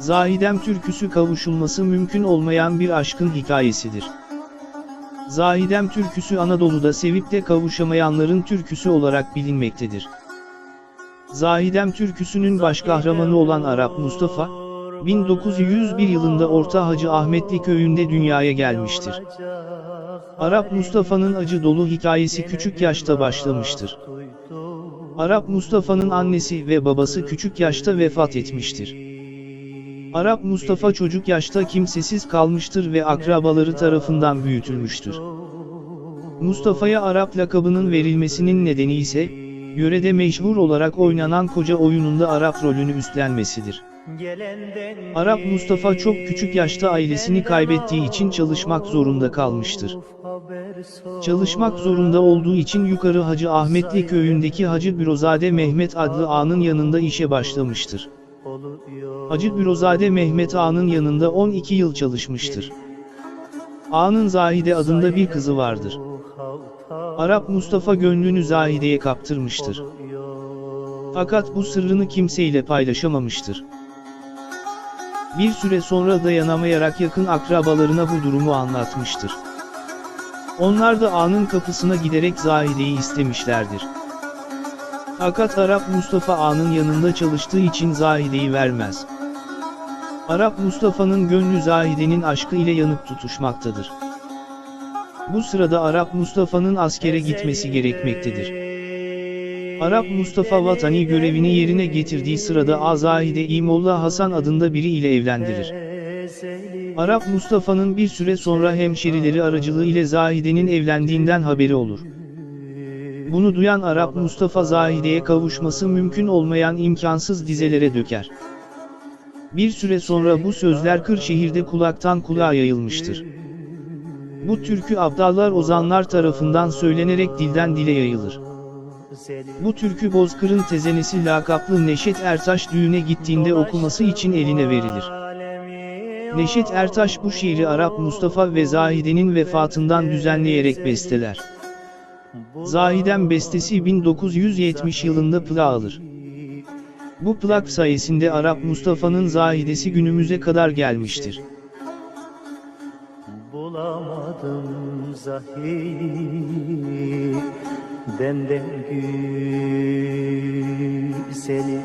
Zahidem türküsü kavuşulması mümkün olmayan bir aşkın hikayesidir. Zahidem türküsü Anadolu'da sevip de kavuşamayanların türküsü olarak bilinmektedir. Zahidem türküsünün baş kahramanı olan Arap Mustafa, 1901 yılında Orta Hacı Ahmetli köyünde dünyaya gelmiştir. Arap Mustafa'nın acı dolu hikayesi küçük yaşta başlamıştır. Arap Mustafa'nın annesi ve babası küçük yaşta vefat etmiştir. Arap Mustafa çocuk yaşta kimsesiz kalmıştır ve akrabaları tarafından büyütülmüştür. Mustafa'ya Arap lakabının verilmesinin nedeni ise, yörede meşhur olarak oynanan koca oyununda Arap rolünü üstlenmesidir. Arap Mustafa çok küçük yaşta ailesini kaybettiği için çalışmak zorunda kalmıştır. Çalışmak zorunda olduğu için yukarı Hacı Ahmetli köyündeki Hacı Bürozade Mehmet adlı ağanın yanında işe başlamıştır. Hacı Bürozade Mehmet ağanın yanında 12 yıl çalışmıştır. Ağanın Zahide adında bir kızı vardır. Arap Mustafa gönlünü Zahide'ye kaptırmıştır. Fakat bu sırrını kimseyle paylaşamamıştır. Bir süre sonra dayanamayarak yakın akrabalarına bu durumu anlatmıştır. Onlar da ağanın kapısına giderek Zahide'yi istemişlerdir. Fakat Arap Mustafa ağanın yanında çalıştığı için Zahide'yi vermez. Arap Mustafa'nın gönlü Zahide'nin aşkı ile yanıp tutuşmaktadır. Bu sırada Arap Mustafa'nın askere gitmesi gerekmektedir. Arap Mustafa vatani görevini yerine getirdiği sırada Azahide İmollah Hasan adında biri ile evlendirir. Arap Mustafa'nın bir süre sonra hemşerileri aracılığı ile Zahide'nin evlendiğinden haberi olur. Bunu duyan Arap Mustafa Zahide'ye kavuşması mümkün olmayan imkansız dizelere döker. Bir süre sonra bu sözler Kırşehir'de kulaktan kulağa yayılmıştır. Bu türkü abdallar ozanlar tarafından söylenerek dilden dile yayılır. Bu türkü Bozkır'ın tezenesi lakaplı Neşet Ertaş düğüne gittiğinde okuması için eline verilir. Neşet Ertaş bu şiiri Arap Mustafa ve Zahide'nin vefatından düzenleyerek besteler. Zahidem bestesi 1970 yılında plağa alır. Bu plak sayesinde Arap Mustafa'nın Zahidesi günümüze kadar gelmiştir. Bulamadım zahir Benden güzeli